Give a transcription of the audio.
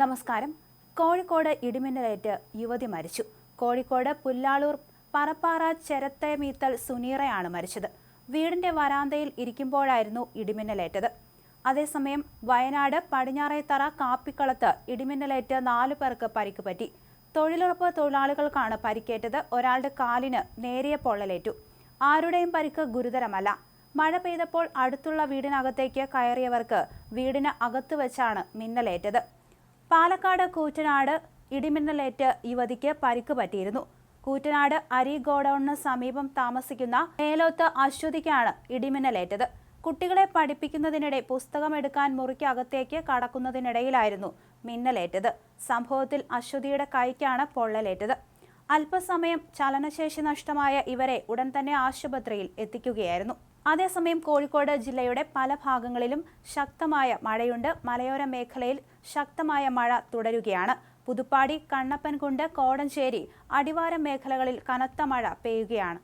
നമസ്കാരം. കോഴിക്കോട് ഇടിമിന്നലേറ്റ് യുവതി മരിച്ചു. കോഴിക്കോട് പുല്ലാളൂർ പറപ്പാറ ചെരത്തേമീത്തൽ സുനീറയാണ് മരിച്ചത്. വീടിന്റെ വരാന്തയിൽ ഇരിക്കുമ്പോഴായിരുന്നു ഇടിമിന്നലേറ്റത്. അതേസമയം വയനാട് പടിഞ്ഞാറേത്തറ കാപ്പിക്കളത്ത് ഇടിമിന്നലേറ്റ് നാലു പേർക്ക് പരിക്ക് പറ്റി. തൊഴിലുറപ്പ് തൊഴിലാളികൾക്കാണ് പരിക്കേറ്റത്. ഒരാളുടെ കാലിന് നേരിയ പൊള്ളലേറ്റു. ആരുടെയും പരിക്ക് ഗുരുതരമല്ല. മഴ പെയ്തപ്പോൾ അടുത്തുള്ള വീടിനകത്തേക്ക് കയറിയവർക്ക് വീടിന് അകത്ത് വെച്ചാണ് മിന്നലേറ്റത്. പാലക്കാട് കൂറ്റനാട് ഇടിമിന്നലേറ്റ് യുവതിക്ക് പരിക്ക് പറ്റിയിരുന്നു. കൂറ്റനാട് അരി ഗോഡൌണിന് സമീപം താമസിക്കുന്ന മേലോത്ത് അശ്വതിക്കാണ് ഇടിമിന്നലേറ്റത്. കുട്ടികളെ പഠിപ്പിക്കുന്നതിനിടെ പുസ്തകം എടുക്കാൻ മുറിക്കകത്തേക്ക് കടക്കുന്നതിനിടയിലായിരുന്നു മിന്നലേറ്റത്. സംഭവത്തിൽ അശ്വതിയുടെ കൈക്കാണ് പൊള്ളലേറ്റത്. അല്പസമയം ചലനശേഷി നഷ്ടമായ ഇവരെ ഉടൻ തന്നെ ആശുപത്രിയിൽ എത്തിക്കുകയായിരുന്നു. അതേസമയം കോഴിക്കോട് ജില്ലയുടെ പല ഭാഗങ്ങളിലും ശക്തമായ മഴയുണ്ട്. മലയോര മേഖലയിൽ ശക്തമായ മഴ തുടരുകയാണ്. പുതുപ്പാടി കണ്ണപ്പൻകുണ്ട് കോടഞ്ചേരി അടിവാര മേഖലകളിൽ കനത്ത മഴ പെയ്യുകയാണ്.